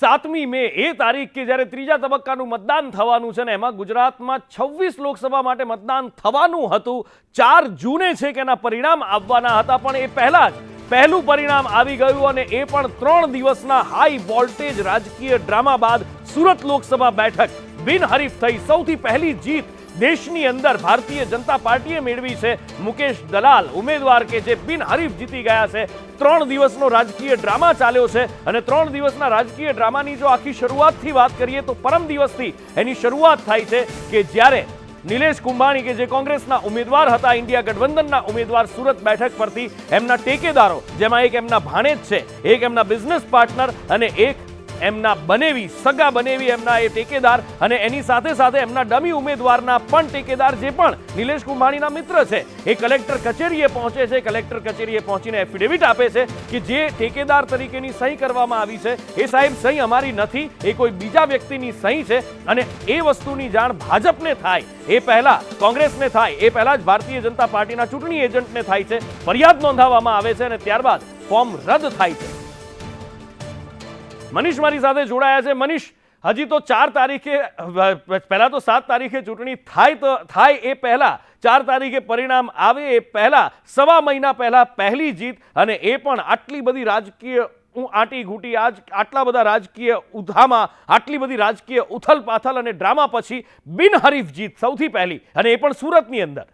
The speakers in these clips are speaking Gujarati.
સાતમી મે એ તારીખ કે જ્યારે ત્રીજા તબક્કાનું મતદાન થવાનું છે ને એમાં ગુજરાતમાં છવ્વીસ લોકસભા માટે મતદાન થવાનું હતું. ચાર જૂને છે કે એના પરિણામ આવવાના હતા, પણ એ પહેલા જ પહેલું પરિણામ આવી ગયું અને એ પણ ત્રણ દિવસના હાઈ વોલ્ટેજ રાજકીય ડ્રામા બાદ સુરત લોકસભા બેઠક બિનહરીફ થઈ. સૌથી પહેલી જીત દેશની અંદર ભારતીય જનતા પાર્ટીએ મેળવી છે મુકેશ દલાલ, ઉમેદવાર કે જે બિનહરીફ જીતી ગયા છે. ત્રણ દિવસનો રાજકીય ડ્રામા ચાલ્યો છે અને ત્રણ દિવસના રાજકીય ડ્રામાની જો આખી શરૂઆતથી વાત કરીએ તો પરમ દિવસથી એની શરૂઆત થાય છે કે જ્યારે નિલેશ કુંભાણી કે જે કોંગ્રેસના ઉમેદવાર હતા, ઇન્ડિયા ગઠબંધનના ઉમેદવાર સુરત બેઠક પરથી એમના ટેકેદારો, જેમાં એક એમના ભાણેજ છે, એક એમના બિઝનેસ પાર્ટનર અને એક એમના બનેવી, સગા બનેવી એમના એ ટેકેદાર અને એની સાથે સાથે એમના ડમી ઉમેદવારના પણ ટેકેદાર જે પણ નિલેશ કુંભાણીના મિત્ર છે, એ કલેક્ટર કચેરીએ પહોંચે છે. કલેક્ટર કચેરીએ પહોંચીને એફિડેવિટ આપે છે કે જે ટેકેદાર તરીકેની સહી કરવામાં આવી છે, એ સાહેબ સહી અમારી નથી, એ કોઈ બીજા વ્યક્તિની સહી છે અને એ વસ્તુની જાણ ભાજપને થાય. એ પહેલા કોંગ્રેસને થાય, એ પહેલા જ ભારતીય જનતા પાર્ટીના ચૂંટણી એજન્ટને થાય છે. ફરિયાદ નોંધાવવામાં આવે છે અને ત્યારબાદ ફોર્મ રદ થાય છે. મનીષ મારી સાથે જોડાયા છે. મનીષ, હજી તો ચાર તારીખે પહેલાં તો સાત તારીખે ચૂંટણી થાય તો, થાય એ પહેલાં, ચાર તારીખે પરિણામ આવે એ પહેલાં, સવા મહિના પહેલાં પહેલી જીત અને એ પણ આટલી બધી રાજકીય હું આંટી ઘૂંટી આજ, આટલા બધા રાજકીય ઉધામાં, આટલી બધી રાજકીય ઉથલ પાથલ અને ડ્રામા પછી બિનહરીફ જીત સૌથી પહેલી અને એ પણ સુરતની અંદર.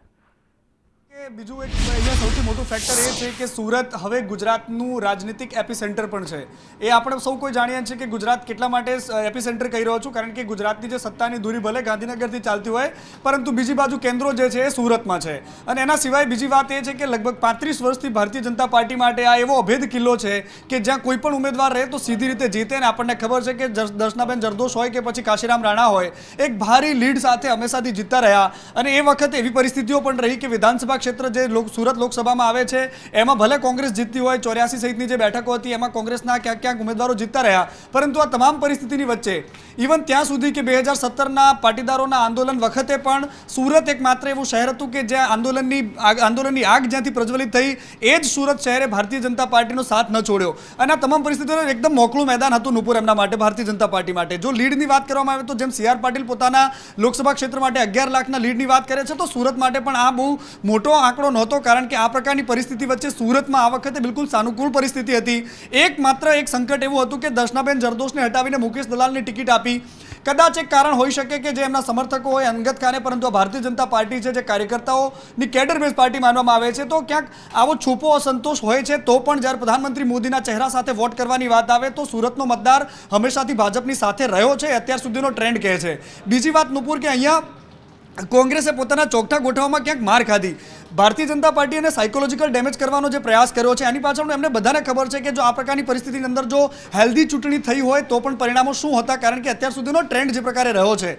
બીજું એક અહીંયા સૌથી મોટું ફેક્ટર એ છે કે સુરત હવે ગુજરાતનું રાજનીતિક એપિસેન્ટર પણ છે. એ આપણે સૌ કોઈ જાણીએ છીએ કે ગુજરાત કેટલા માટે એપિસેન્ટર કહી રહ્યો છું, કારણ કે ગુજરાતની જે સત્તાની દૂરી ભલે ગાંધીનગરથી ચાલતી હોય, પરંતુ બીજી બાજુ કેન્દ્રો જે છે એ સુરતમાં છે. અને એના સિવાય બીજી વાત એ છે કે લગભગ પાંત્રીસ વર્ષથી ભારતીય જનતા પાર્ટી માટે આ એવો અભેદ કિલ્લો છે કે જ્યાં કોઈ પણ ઉમેદવાર રહે તો સીધી રીતે જીતે અને આપણને ખબર છે કે દર્શનાબેન જરદોશ હોય કે પછી કાશીરામ રાણા હોય, એક ભારી લીડ સાથે હંમેશાથી જીતતા રહ્યા. અને એ વખતે એવી પરિસ્થિતિઓ પણ રહી કે વિધાનસભા ક્ષેત્ર જે સુરત લોકસભામાં આવે છે, એમાં ભલે કોંગ્રેસ જીતતી હોય, ચોર્યાસી સહિતની જે બેઠકો હતી, એમાં કોંગ્રેસના ક્યાંક ક્યાંક ઉમેદવારો જીતતા રહ્યા. પરંતુ આ તમામ પરિસ્થિતિની વચ્ચે ઇવન ત્યાં સુધી કે બે હજાર સત્તરના પાટીદારોના આંદોલન વખતે પણ સુરત એક માત્ર એવું શહેર હતું કે જ્યાં આંદોલનની આંદોલનની આગ જ્યાંથી પ્રજ્વલિત થઈ, એ જ સુરત શહેરે ભારતીય જનતા પાર્ટીનો સાથ ન છોડ્યો. અને આ તમામ પરિસ્થિતિઓ એકદમ મોકળું મેદાન હતું નુપુર એમના માટે, ભારતીય જનતા પાર્ટી માટે. જો લીડની વાત કરવામાં આવે તો જેમ સી આર પાટીલ પોતાના લોકસભા ક્ષેત્ર માટે અગિયાર લાખના લીડની વાત કરે છે, તો સુરત માટે પણ આ બહુ મોટો આંકડો નહોતો કારણ કે આ પ્રકારની પરિસ્થિતિ વચ્ચે સુરતમાં આ વખતે બિલકુલ સાનુકૂળ પરિસ્થિતિ હતી. એક માત્ર એક સંકટ એવું હતું કે દર્શનાબેન જરદોશને હટાવીને મુકેશ દલાલની ટિકિટ આપી. કદાચ એક કારણ હોઈ શકે કે જે એમના સમર્થકો હોય અંગત કારણે પરંતુ ભારતીય જનતા પાર્ટી છે, જે કાર્યકર્તાઓની કેડર બેઝ પાર્ટી માનવામાં આવે છે, તો ક્યાંક આવો છુપો અસંતોષ હોય છે, તો પણ જ્યારે પ્રધાનમંત્રી મોદીના ચહેરા સાથે વોટ કરવાની વાત આવે, તો સુરતનો મતદાર હંમેશાથી ભાજપની સાથે રહ્યો છે, અત્યાર સુધીનો ટ્રેન્ડ કહે છે. બીજી વાત નુપુર કે અહીંયા કોંગ્રેસે પોતાના ચોકઠા ગોઠવવામાં ક્યાંક માર ખાધી. ભારતીય જનતા પાર્ટી અને સાયકોલોજીકલ ડેમેજ કરવાનો જે પ્રયાસ કર્યો છે, એની પાછળ એમને બધાને ખબર છે કે જો આ પ્રકારની પરિસ્થિતિની અંદર જો હેલ્ધી ચૂંટણી થઈ હોય તો પણ પરિણામો શું હતા? કારણ કે અત્યાર સુધીનો ટ્રેન્ડ જે પ્રકારે રહ્યો છે.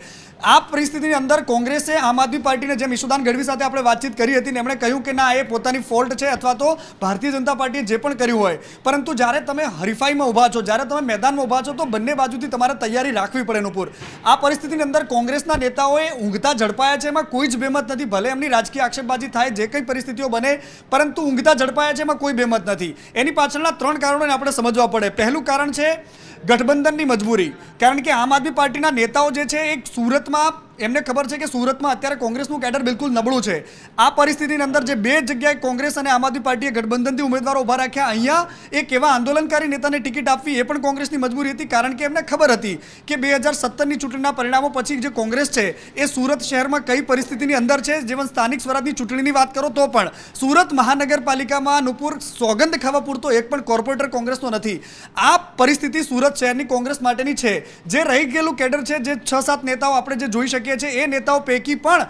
આ પરિસ્થિતિની અંદર કોંગ્રેસે આમ આદમી પાર્ટીને જેમ ઈશુદાન ગઢવી સાથે આપણે વાતચીત કરી હતી ને એમણે કહ્યું કે ના, એ પોતાની ફોલ્ટ છે અથવા તો ભારતીય જનતા પાર્ટીએ જે પણ કર્યું હોય. પરંતુ જ્યારે તમે હરીફાઈમાં ઊભા છો, જ્યારે તમે મેદાનમાં ઊભા છો, તો બંને બાજુથી તમારે તૈયારી રાખવી પડે નુપુર આ પરિસ્થિતિની અંદર કોંગ્રેસના નેતાઓએ ઊંઘતા ઝડપાયા છે, એમાં કોઈ જ બેમત નથી. ભલે એમની રાજકીય આક્ષેપબાજી થાય, જે કંઈ પરિસ્થિતિઓ બને, પરંતુ ઊંઘતા ઝડપાયા છે એમાં કોઈ બેમત નથી. એની પાછળના ત્રણ કારણોને આપણે સમજવા પડે. પહેલું કારણ છે ગઠબંધનની મજબૂરી. કારણ કે આમ આદમી પાર્ટીના નેતાઓ જે છે, એક સુરતમાં એમને ખબર છે કે સુરતમાં અત્યારે કોંગ્રેસનું કેડર બિલકુલ નબળું છે. આ પરિસ્થિતિની અંદર જે બે જગ્યાએ કોંગ્રેસ અને આમ આદમી પાર્ટીએ ગઠબંધનથી ઉમેદવારો ઊભા રાખ્યા, અહીંયા એક એવા આંદોલનકારી નેતાને ટિકિટ આપવી એ પણ કોંગ્રેસની મજબૂરી હતી કારણ કે એમને ખબર હતી કે બે હજાર સત્તરની ચૂંટણીના પરિણામો પછી જે કોંગ્રેસ છે એ સુરત શહેરમાં કઈ પરિસ્થિતિની અંદર છે? જેવન સ્થાનિક સ્વરાજની ચૂંટણીની વાત કરો તો પણ સુરત મહાનગરપાલિકામાં નુપુર સોગંદ ખાવા પૂરતો એક પણ કોર્પોરેટર કોંગ્રેસનો નથી. આ પરિસ્થિતિ સુરત શહેરની કોંગ્રેસ માટેની છે. જે રહી ગયેલું કેડર છે, જે છ સાત નેતાઓ આપણે જે જોઈ શકીએ છીએ એ નેતાઓ પૈકી પણ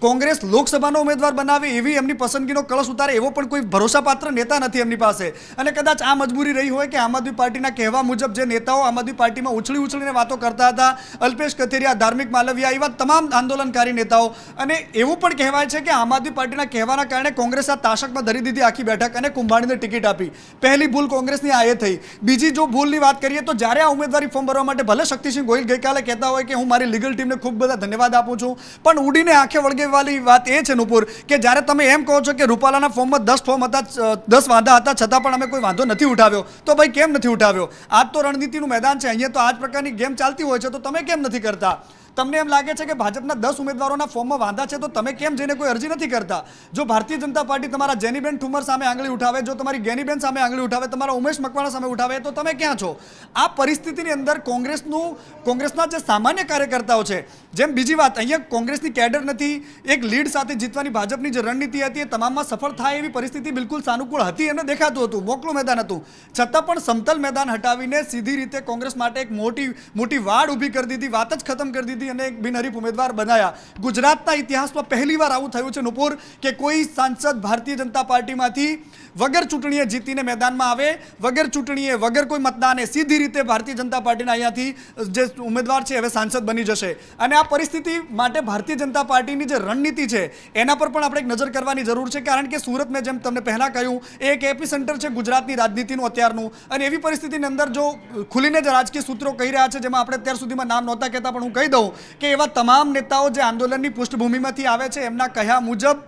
કોંગ્રેસ લોકસભાનો ઉમેદવાર બનાવે એવી એમની પસંદગીનો કળશ ઉતારે એવો પણ કોઈ ભરોસાપાત્ર નેતા નથી એમની પાસે. અને કદાચ આ મજબૂરી રહી હોય કે આમ આદમી પાર્ટીના કહેવા મુજબ જે નેતાઓ આમ આદમી પાર્ટીમાં ઉછળી ઉછળીને વાતો કરતા હતા, અલ્પેશ કથિરિયા, ધાર્મિક માલવિયા, એવા તમામ આંદોલનકારી નેતાઓ. અને એવું પણ કહેવાય છે કે આમ આદમી પાર્ટીના કહેવાના કારણે કોંગ્રેસ આ તાશકમાં ધરી દીધી આખી બેઠક અને કુંભાણીને ટિકિટ આપી. પહેલી ભૂલ કોંગ્રેસની આ એ થઈ. બીજી જો ભૂલની વાત કરીએ તો જ્યારે આ ઉમેદવારી ફોર્મ ભરવા માટે ભલે શક્તિસિંહ ગોહિલ ગઈકાલે કહેતા હોય કે હું મારી લીગલ ટીમને ખૂબ બધા ધન્યવાદ ધન્યવાદ આપું છું. પણ ઉડીને આંખે વળગેવાની વાત એ છે, નુપુર, કે જ્યારે તમે એમ કહો છો કે રૂપાલાના ફોર્મમાં દસ ફોર્મ હતા દસ વાંધા હતા, છતાં પણ અમે કોઈ વાંધો નથી ઉઠાવ્યો, તો ભાઈ કેમ નથી ઉઠાવ્યો? આજ તો રણનીતિનું મેદાન છે, અહીંયા તો આ જ પ્રકારની ગેમ ચાલતી હોય છે, તો તમે કેમ નથી કરતા? તમને એમ લાગે છે કે ભાજપના દસ ઉમેદવારોના ફોર્મમાં વાંધા છે તો તમે કેમ જઈને કોઈ અરજી નથી કરતા? જો ભારતીય જનતા પાર્ટી તમારા જેનીબેન ઠુમર સામે આંગળી ઉઠાવે, જો તમારી ગેનીબેન સામે આંગળી ઉઠાવે, તમારા ઉમેશ મકવાણા સામે ઉઠાવે, તો તમે ક્યાં છો? આ પરિસ્થિતિની અંદર કોંગ્રેસનું, કોંગ્રેસના જે સામાન્ય કાર્યકર્તાઓ છે, જેમ બીજી વાત, અહીંયા કોંગ્રેસની કેડર નથી, એક લીડ સાથે જીતવાની ભાજપની જે રણનીતિ હતી એ તમામમાં સફળ થાય એવી પરિસ્થિતિ બિલકુલ સાનુકૂળ હતી અને દેખાતું હતું, મોકલું મેદાન હતું. છતાં પણ સમતલ મેદાન હટાવીને સીધી રીતે કોંગ્રેસ માટે એક મોટી મોટી વાડ ઊભી કરી દીધી, વાત જ ખતમ કરી દીધી. અને એક બિનહરીફ ઉમેદવાર બનાયા. ગુજરાતના ઇતિહાસમાં પહેલીવાર આવું થયું છે નુપુર, કે કોઈ સાંસદ ભારતીય જનતા પાર્ટીમાંથી વગર ચૂંટણીએ જીતીને મેદાનમાં આવે, વગર ચૂંટણીએ, વગર કોઈ મતદાને, સીધી રીતે ભારતીય જનતા પાર્ટીના અહીંયાથી જે ઉમેદવાર છે, હવે સાંસદ બની જશે. અને આ પરિસ્થિતિ માટે ભારતીય જનતા પાર્ટીની જે રણનીતિ છે, એના પર પણ આપણે એક નજર કરવાની જરૂર છે. કારણ કે સુરત મેં જેમ તમને પહેલાં કહ્યું, એ એક એપી સેન્ટર છે ગુજરાતની રાજનીતિનું અત્યારનું. અને એવી પરિસ્થિતિની અંદર જો ખુલીને જે રાજકીય સૂત્રો કહી રહ્યા છે, જેમાં આપણે અત્યાર સુધીમાં નામ નહોતા કહેતા, પણ હું કહી દઉં કે એવા તમામ નેતાઓ જે આંદોલનની પૃષ્ઠભૂમિમાંથી આવે છે એમના કહ્યા મુજબ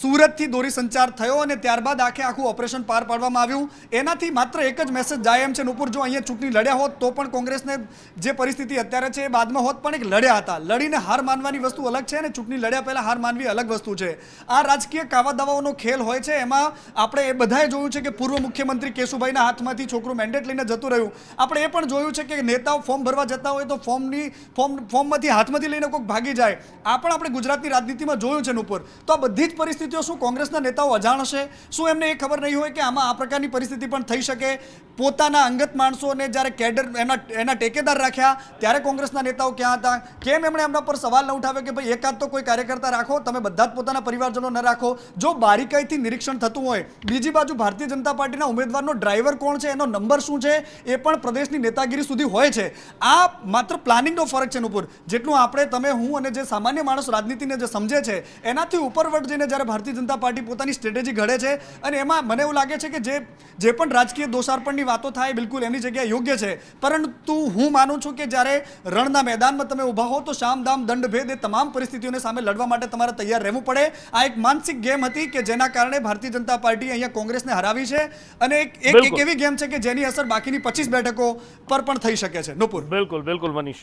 સુરતથી દોરી સંચાર થયો અને ત્યારબાદ આખે આખું ઓપરેશન પાર પાડવામાં આવ્યું. એનાથી માત્ર એક જ મેસેજ જાય એમ છે. નુપુર, જો અહીંયા ચૂંટણી લડ્યા હોત, તો પણ કોંગ્રેસને જે પરિસ્થિતિ અત્યારે છે એ બાદમાં હોત, પણ એક લડ્યા હતા. લડીને હાર માનવાની વસ્તુ અલગ છે અને ચૂંટણી લડ્યા પહેલાં હાર માનવી અલગ વસ્તુ છે. આ રાજકીય કાવા દાવાઓનો ખેલ હોય છે. એમાં આપણે એ બધાએ જોયું છે કે પૂર્વ મુખ્યમંત્રી કેશુભાઈના હાથમાંથી છોકરું મેન્ડેટ લઈને જતું રહ્યું. આપણે એ પણ જોયું છે કે નેતાઓ ફોર્મ ભરવા જતા હોય તો ફોર્મની, ફોર્મ, ફોર્મમાંથી હાથમાંથી લઈને કોઈક ભાગી જાય. આ પણ આપણે ગુજરાતની રાજનીતિમાં જોયું છે, નુપુર. તો આ બધી જ પરિસ્થિતિઓ શું કોંગ્રેસના નેતાઓ અજાણ હશે? શું એમને એ ખબર નહીં હોય કે આમાં આ પ્રકારની પરિસ્થિતિ પણ થઈ શકે? પોતાના અંગત માણસોને જ્યારે કેડર એના એના ટેકેદાર રાખ્યા, ત્યારે કોંગ્રેસના નેતાઓ ક્યાં હતા? કેમ એમણે એમના પર સવાલ ન ઉઠાવ્યો કે ભાઈ એકાદ તો કોઈ કાર્યકર્તા રાખો, તમે બધા જ પોતાના પરિવારજનો ન રાખો? જો બારીકાઈથી નિરીક્ષણ થતું હોય, બીજી બાજુ ભારતીય જનતા પાર્ટીના ઉમેદવારનો ડ્રાઈવર કોણ છે? એનો નંબર શું છે? એ પણ પ્રદેશની નેતાગીરી સુધી હોય છે. આ માત્ર પ્લાનિંગનો ફરક છે નુપુર જેટલું આપણે, તમે, હું અને જે સામાન્ય માણસ રાજનીતિને જે સમજે છે, એનાથી ઉપરવટ જઈને જ્યારે ભારતીય જનતા પાર્ટી પોતાની સ્ટ્રેટેજી ઘડે છે અને એમાં મને એવું લાગે છે કે જે જે પણ રાજકીય દોષાર્પણની વાતો થાય બિલકુલ એમની જગ્યાએ યોગ્ય છે. પરંતુ હું માનું છું કે જ્યારે રણના મેદાનમાં તમે ઊભા હો તો શામદામ દંડભેદ દંડ ભેદ એ તમામ પરિસ્થિતિઓને સામે લડવા માટે તમારે તૈયાર રહેવું પડે. આ એક માનસિક ગેમ હતી કે જેના કારણે ભારતીય જનતા પાર્ટી અહીંયા કોંગ્રેસને હરાવી છે અને એક એક- એક એવી ગેમ છે કે જેની અસર બાકીની પચીસ બેઠકો પર પણ થઈ શકે છે. નુપુર. બિલકુલ બિલકુલ મનીષ.